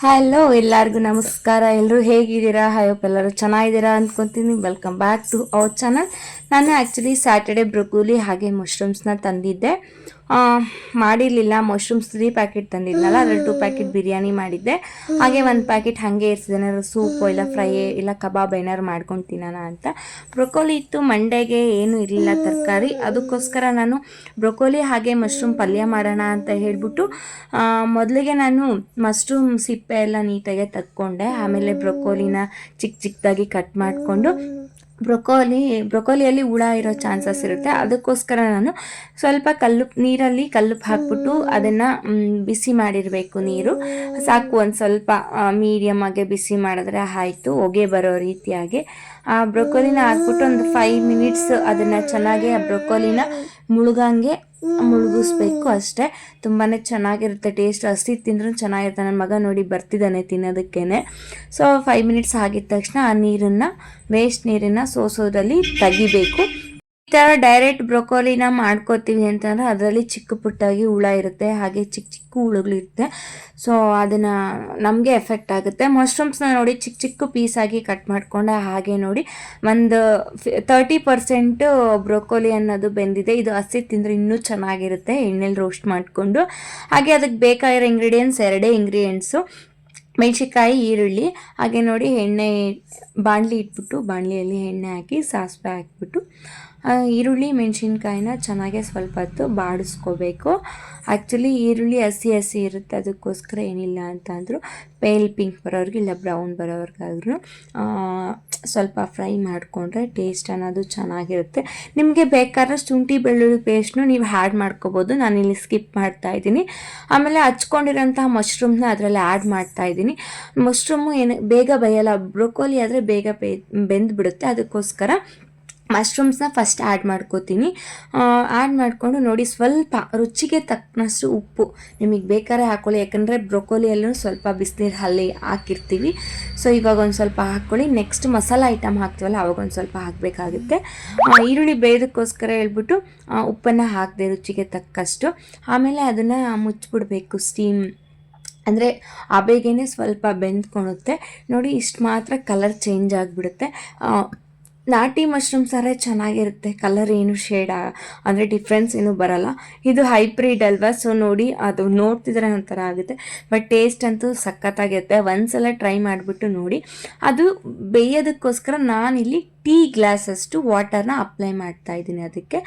Hello ಎಲ್ಲರಿಗೂ ನಮಸ್ಕಾರ. ಎಲ್ಲರೂ ಹೇಗಿದ್ದೀರಾ? ಹೋಪ್ ಎಲ್ಲರೂ ಚೆನ್ನಾಗಿದ್ದೀರಾ ಅಂದ್ಕೊತೀನಿ welcome back to our channel ನಾನು ಆ್ಯಕ್ಚುಲಿ ಸ್ಯಾಟರ್ಡೆ ಬ್ರೊಕೋಲಿ ಹಾಗೆ ಮಶ್ರೂಮ್ಸ್ನ ತಂದಿದ್ದೆ. ಮಾಡಿರಲಿಲ್ಲ. ಮಶ್ರೂಮ್ಸ್ ತ್ರೀ ಪ್ಯಾಕೆಟ್ ತಂದಿದ್ನಲ್ಲ, ಅದ್ರಲ್ಲಿ ಟೂ ಪ್ಯಾಕೆಟ್ ಬಿರಿಯಾನಿ ಮಾಡಿದ್ದೆ. ಹಾಗೆ ಒಂದು ಪ್ಯಾಕೆಟ್ ಹಾಗೆ ಇರ್ತಿದೆ. ಏನಾದ್ರು ಸೂಪು ಇಲ್ಲ ಫ್ರೈ ಇಲ್ಲ ಕಬಾಬ್ ಏನಾದ್ರು ಮಾಡ್ಕೊಂಡು ತಿನ್ನೋಣ ಅಂತ. ಬ್ರೊಕೋಲಿ ಇತ್ತು. ಮಂಡೆಗೆ ಏನು ಇರಲಿಲ್ಲ ತರಕಾರಿ. ಅದಕ್ಕೋಸ್ಕರ ನಾನು ಬ್ರೊಕೋಲಿ ಹಾಗೆ ಮಶ್ರೂಮ್ ಪಲ್ಯ ಮಾಡೋಣ ಅಂತ ಹೇಳಿಬಿಟ್ಟು ಮೊದಲಿಗೆ ನಾನು ಮಶ್ರೂಮ್ ಸಿಪ್ಪೆ ಎಲ್ಲ ನೀಟಾಗಿ ತಕ್ಕೊಂಡೆ. ಆಮೇಲೆ ಬ್ರೊಕೋಲಿನ ಚಿಕ್ಕ ಚಿಕ್ಕದಾಗಿ ಕಟ್ ಮಾಡಿಕೊಂಡು ಬ್ರೊಕೋಲಿ, ಬ್ರೊಕೋಲಿಯಲ್ಲಿ ಹುಳ ಇರೋ ಚಾನ್ಸಸ್ ಇರುತ್ತೆ. ಅದಕ್ಕೋಸ್ಕರ ನಾನು ಸ್ವಲ್ಪ ಕಲ್ಲು, ನೀರಲ್ಲಿ ಕಲ್ಲುಪ್ಪು ಹಾಕ್ಬಿಟ್ಟು ಅದನ್ನು ಬಿಸಿ ಮಾಡಿರಬೇಕು ನೀರು. ಸಾಕು ಒಂದು ಸ್ವಲ್ಪ ಮೀಡಿಯಮ್ ಆಗಿ ಬಿಸಿ ಮಾಡಿದ್ರೆ ಆಯಿತು, ಹೊಗೆ ಬರೋ ರೀತಿಯಾಗಿ. ಆ ಬ್ರೊಕೋಲಿನ ಹಾಕ್ಬಿಟ್ಟು ಒಂದು ಫೈವ್ ಮಿನಿಟ್ಸ್ ಅದನ್ನು ಚೆನ್ನಾಗಿ ಆ ಬ್ರೊಕೋಲಿನ ಮುಳುಗಂಗೆ ಮುಳುಗಿಸ್ಬೇಕು ಅಷ್ಟೇ. ತುಂಬಾ ಚೆನ್ನಾಗಿರುತ್ತೆ ಟೇಸ್ಟ್ ಹಸಿ ತಿಂದ್ರೂ ಚೆನ್ನಾಗಿರುತ್ತೆ. ನನ್ನ ಮಗ ನೋಡಿ ಬರ್ತಿದ್ದಾನೆ ತಿನ್ನೋದಕ್ಕೇನೆ. ಸೊ ಫೈವ್ ಮಿನಿಟ್ಸ್ ಆಗಿದ ತಕ್ಷಣ ಆ ನೀರನ್ನು ವೇಸ್ಟ್ ನೀರನ್ನು ಸೋಸೋದ್ರಲ್ಲಿ ತೆಗಿಬೇಕು. ಥರ ಡೈರೆಕ್ಟ್ ಬ್ರೊಕೋಲಿನ ಮಾಡ್ಕೋತೀವಿ ಅಂತಂದರೆ ಅದರಲ್ಲಿ ಚಿಕ್ಕ ಪುಟ್ಟಾಗಿ ಹುಳ ಇರುತ್ತೆ, ಹಾಗೆ ಚಿಕ್ಕ ಚಿಕ್ಕ ಹುಳುಗಳಿರುತ್ತೆ ಸೊ ಅದನ್ನು ನಮಗೆ ಎಫೆಕ್ಟ್ ಆಗುತ್ತೆ. ಮಶ್ರೂಮ್ಸ್ನ ನೋಡಿ ಚಿಕ್ಕ ಚಿಕ್ಕ ಪೀಸಾಗಿ ಕಟ್ ಮಾಡಿಕೊಂಡೆ ಹಾಗೆ ನೋಡಿ ಒಂದು ತರ್ಟಿ ಪರ್ಸೆಂಟು ಬ್ರೊಕೋಲಿ ಅನ್ನೋದು ಬೆಂದಿದೆ. ಇದು ಹಸಿ ತಿಂದರೆ ಇನ್ನೂ ಚೆನ್ನಾಗಿರುತ್ತೆ. ಎಣ್ಣೆಲಿ ರೋಸ್ಟ್ ಮಾಡಿಕೊಂಡು, ಹಾಗೆ ಅದಕ್ಕೆ ಬೇಕಾಗಿರೋ ಇಂಗ್ರೀಡಿಯೆಂಟ್ಸ್ ಎರಡೇ ಇಂಗ್ರೀಡಿಯೆಂಟ್ಸು ಮೆಣಸಿನ್ಕಾಯಿ, ಈರುಳ್ಳಿ, ಹಾಗೆ ನೋಡಿ ಎಣ್ಣೆ, ಬಾಣಲಿ ಇಟ್ಬಿಟ್ಟು, ಬಾಣಲಿಯಲ್ಲಿ ಎಣ್ಣೆ ಹಾಕಿ, ಸಾಸಿವೆ ಹಾಕ್ಬಿಟ್ಟು ಈರುಳ್ಳಿ, ಮೆಣಸಿನ್ಕಾಯಿನ ಚೆನ್ನಾಗೆ ಸ್ವಲ್ಪ ಹೊತ್ತು ಬಾಡಿಸ್ಕೋಬೇಕು. ಆ್ಯಕ್ಚುಲಿ ಈರುಳ್ಳಿ ಹಸಿ ಹಸಿ ಇರುತ್ತೆ, ಅದಕ್ಕೋಸ್ಕರ ಏನಿಲ್ಲ ಅಂತ ಪೇಲ್ ಪಿಂಕ್ ಬರೋರ್ಗೆ ಇಲ್ಲ ಬ್ರೌನ್ ಬರೋರ್ಗಾದ್ರೂ ಸ್ವಲ್ಪ ಫ್ರೈ ಮಾಡಿಕೊಂಡ್ರೆ ಟೇಸ್ಟ್ ಅನ್ನೋದು ಚೆನ್ನಾಗಿರುತ್ತೆ. ನಿಮಗೆ ಬೇಕಾದ್ರೆ ಶುಂಠಿ, ಬೆಳ್ಳುಳ್ಳಿ ಪೇಸ್ಟ್ನು ನೀವು ಆ್ಯಡ್ ಮಾಡ್ಕೋಬೋದು. ಇಲ್ಲಿ ಸ್ಕಿಪ್ ಮಾಡ್ತಾ ಇದ್ದೀನಿ. ಆಮೇಲೆ ಹಚ್ಕೊಂಡಿರೋಂತಹ ಮಶ್ರೂಮ್ನ ಅದರಲ್ಲಿ ಆ್ಯಡ್ ಮಾಡ್ತಾ ಇದ್ದೀನಿ. ಮಶ್ರೂಮು ಏನು, ಬೇಗ ಬೇಯಲ್ಲ, ಬ್ರೊಕೋಲಿ ಆದರೆ ಬೇಗ ಬೇ ಬೆಂದ್ಬಿಡುತ್ತೆ. ಅದಕ್ಕೋಸ್ಕರ ಮಶ್ರೂಮ್ಸ್ನ ಫಸ್ಟ್ ಆ್ಯಡ್ ಮಾಡ್ಕೋತೀನಿ. ಆ್ಯಡ್ ಮಾಡಿಕೊಂಡು ನೋಡಿ ಸ್ವಲ್ಪ ರುಚಿಗೆ ತಕ್ಕನಷ್ಟು ಉಪ್ಪು ನಿಮಗೆ ಬೇಕಾದ್ರೆ ಹಾಕ್ಕೊಳ್ಳಿ ಯಾಕಂದರೆ ಬ್ರೊಕೋಲಿಯಲ್ಲೂ ಸ್ವಲ್ಪ ಬಿಸಿನೀರು ಹಲ್ಲಿ ಹಾಕಿರ್ತೀವಿ. ಸೊ ಇವಾಗ ಒಂದು ಸ್ವಲ್ಪ ಹಾಕ್ಕೊಳ್ಳಿ ನೆಕ್ಸ್ಟ್ ಮಸಾಲ ಐಟಮ್ ಹಾಕ್ತೀವಲ್ಲ, ಅವಾಗ ಒಂದು ಸ್ವಲ್ಪ ಹಾಕಬೇಕಾಗುತ್ತೆ. ಈರುಳ್ಳಿ ಬೇಯೋದಕ್ಕೋಸ್ಕರ ಹೇಳ್ಬಿಟ್ಟು ಉಪ್ಪನ್ನು ಹಾಕಿದೆ ರುಚಿಗೆ ತಕ್ಕಷ್ಟು. ಆಮೇಲೆ ಅದನ್ನು ಮುಚ್ಚಿಬಿಡಬೇಕು ಸ್ಟೀಮ್ ಅಂದರೆ ಆ ಬೇಗೇನೆ ಸ್ವಲ್ಪ ಬೆಂದ್ಕೊಳುತ್ತೆ ನೋಡಿ, ಇಷ್ಟು ಮಾತ್ರ ಕಲರ್ ಚೇಂಜ್ ಆಗಿಬಿಡುತ್ತೆ. ನಾಟಿ ಮಶ್ರೂಮ್ ಸಾರೇ ಚೆನ್ನಾಗಿರುತ್ತೆ. ಕಲರ್ ಏನು ಶೇಡ್ ಅಂದರೆ ಡಿಫ್ರೆನ್ಸ್ ಏನೂ ಬರಲ್ಲ. ಇದು ಹೈಬ್ರಿಡ್ ಅಲ್ವಾ? ಸೊ ನೋಡಿ, ಅದು ನೋಡ್ತಿದ್ರೆ ಒಂಥರ ಆಗುತ್ತೆ. ಬಟ್ ಟೇಸ್ಟ್ ಅಂತೂ ಸಖತ್ತಾಗಿರುತ್ತೆ. ಒಂದ್ಸಲ ಟ್ರೈ ಮಾಡಿಬಿಟ್ಟು ನೋಡಿ. ಅದು ಬೇಯೋದಕ್ಕೋಸ್ಕರ ನಾನಿಲ್ಲಿ ಟೀ ಗ್ಲಾಸಷ್ಟು ವಾಟರ್ನ ಅಪ್ಲೈ ಮಾಡ್ತಾ ಇದ್ದೀನಿ ಅದಕ್ಕೆ.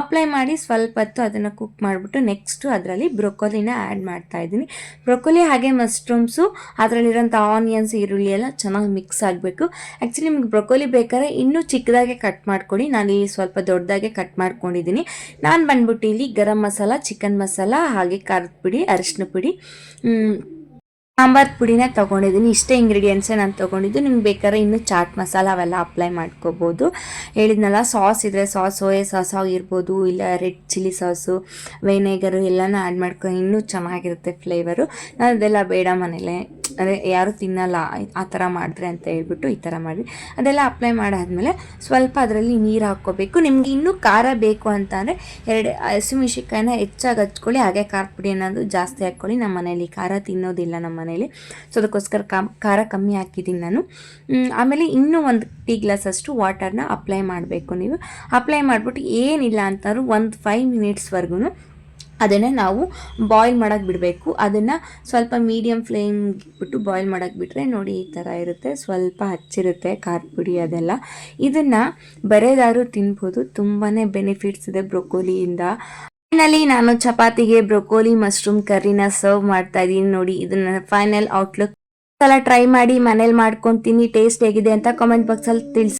ಅಪ್ಲೈ ಮಾಡಿ ಸ್ವಲ್ಪ ಹೊತ್ತು ಅದನ್ನು ಕುಕ್ ಮಾಡಿಬಿಟ್ಟು ನೆಕ್ಸ್ಟು ಅದರಲ್ಲಿ ಬ್ರೊಕೊಲಿನ ಆ್ಯಡ್ ಮಾಡ್ತಾ ಇದ್ದೀನಿ. ಬ್ರೊಕೊಲಿ ಹಾಗೆ ಮಶ್ರೂಮ್ಸು ಅದರಲ್ಲಿರೋಂಥ ಆನಿಯನ್ಸ್ ಈರುಳ್ಳಿ ಎಲ್ಲ ಚೆನ್ನಾಗಿ ಮಿಕ್ಸ್ ಆಗಬೇಕು. ಆ್ಯಕ್ಚುಲಿ ನಿಮ್ಗೆ ಬ್ರೊಕೊಲಿ ಬೇಕಾದ್ರೆ ಇನ್ನೂ ಚಿಕ್ಕದಾಗೆ ಕಟ್ ಮಾಡ್ಕೊಳ್ಳಿ ನಾನು ಇಲ್ಲಿ ಸ್ವಲ್ಪ ದೊಡ್ಡದಾಗೆ ಕಟ್ ಮಾಡ್ಕೊಂಡಿದ್ದೀನಿ. ನಾನು ಬಂದ್ಬಿಟ್ಟು ಇಲ್ಲಿ ಗರಂ ಮಸಾಲ ಚಿಕನ್ ಮಸಾಲ ಹಾಗೆ ಖಾರದ ಪುಡಿ ಅರಿಶಿನ ಪುಡಿ ಸಾಂಬಾರ್ ಪುಡಿನ ತೊಗೊಂಡಿದ್ದೀನಿ. ಇಷ್ಟೇ ಇಂಗ್ರೀಡಿಯೆಂಟ್ಸೇ ನಾನು ತೊಗೊಂಡಿದ್ದು. ನಿಮ್ಗೆ ಬೇಕಾದ್ರೆ ಇನ್ನೂ ಚಾಟ್ ಮಸಾಲ ಅವೆಲ್ಲ ಅಪ್ಲೈ ಮಾಡ್ಕೋಬೋದು. ಹೇಳಿದ್ನಲ್ಲ ಸಾಸ್ ಇದ್ದರೆ ಸಾಸ್ ಸೋಯಾ ಸಾಸ್ ಆಗಿರ್ಬೋದು, ಇಲ್ಲ ರೆಡ್ ಚಿಲ್ಲಿ ಸಾಸು ವೆನೇಗರು ಎಲ್ಲನೂ ಆ್ಯಡ್ ಮಾಡ್ಕೊಂಡು ಇನ್ನೂ ಚೆನ್ನಾಗಿರುತ್ತೆ ಫ್ಲೇವರು ನಾನು ಅದೆಲ್ಲ ಬೇಡ ಮನೇಲೆ. ಅದೇ ಯಾರು ತಿನ್ನಲ್ಲ, ಆ ಥರ ಮಾಡಿದ್ರೆ ಅಂತ ಹೇಳ್ಬಿಟ್ಟು ಈ ಥರ ಮಾಡಿ ಅದೆಲ್ಲ ಅಪ್ಲೈ ಮಾಡಾದ್ಮೇಲೆ ಸ್ವಲ್ಪ ಅದರಲ್ಲಿ ನೀರು ಹಾಕ್ಕೋಬೇಕು. ನಿಮಗೆ ಇನ್ನೂ ಖಾರ ಬೇಕು ಅಂತ ಅಂದರೆ ಎರಡು ಹಸಿಮೆಣ್ಸಿನ್ಕಾಯಿನ ಹೆಚ್ಚಾಗಿ ಹಚ್ಕೊಳ್ಳಿ, ಹಾಗೆ ಖಾರ ಪುಡಿ ಅನ್ನೋದು ಜಾಸ್ತಿ ಹಾಕ್ಕೊಳ್ಳಿ. ನಮ್ಮ ಮನೇಲಿ ಖಾರ ತಿನ್ನೋದಿಲ್ಲ ನಮ್ಮ ಮನೇಲಿ. ಸೊ ಅದಕ್ಕೋಸ್ಕರ ಖಾರ ಕಮ್ಮಿ ಹಾಕಿದ್ದೀನಿ ನಾನು. ಆಮೇಲೆ ಇನ್ನೂ ಒಂದು ಟೀ ಗ್ಲಾಸ್ ಅಷ್ಟು ವಾಟರ್ನ ಅಪ್ಲೈ ಮಾಡಬೇಕು ನೀವು. ಅಪ್ಲೈ ಮಾಡಿಬಿಟ್ಟು ಏನಿಲ್ಲ ಅಂತಂದ್ರೂ ಒಂದು ಫೈವ್ ಮಿನಿಟ್ಸ್ವರೆಗೂ ಅದನ್ನು ನಾವು ಬಾಯ್ಲ್ ಮಾಡೋಕ್ಕೆ ಬಿಡಬೇಕು. ಅದನ್ನು ಸ್ವಲ್ಪ ಮೀಡಿಯಮ್ ಫ್ಲೇಮ್ ಬಿಟ್ಟು ಬಾಯ್ಲ್ ಮಾಡೋಕ್ಕೆ ಬಿಟ್ಟರೆ ನೋಡಿ ಈ ಥರ ಇರುತ್ತೆ. ಸ್ವಲ್ಪ ಹಚ್ಚಿರುತ್ತೆ ಖಾರದ ಪುಡಿ ಅದೆಲ್ಲ. ಇದನ್ನು ಬರೆದಾದ್ರೂ ತಿನ್ಬೋದು. ತುಂಬಾ ಬೆನಿಫಿಟ್ಸ್ ಇದೆ ಬ್ರೊಕೋಲಿಯಿಂದ. ಫೈನಲಿ ನಾನು ಚಪಾತಿಗೆ ಬ್ರೊಕೋಲಿ ಮಶ್ರೂಮ್ ಕರ್ರಿನ ಸರ್ವ್ ಮಾಡ್ತಾ ಇದ್ದೀನಿ ನೋಡಿ. ಇದನ್ನ ಫೈನಲ್ ಔಟ್ಲುಕ್ ಸಲ ಟ್ರೈ ಮಾಡಿ ಮನೇಲಿ ಮಾಡ್ಕೊತೀನಿ. ಟೇಸ್ಟ್ ಹೇಗಿದೆ ಅಂತ ಕಾಮೆಂಟ್ ಬಾಕ್ಸಲ್ಲಿ ತಿಳಿಸಿ.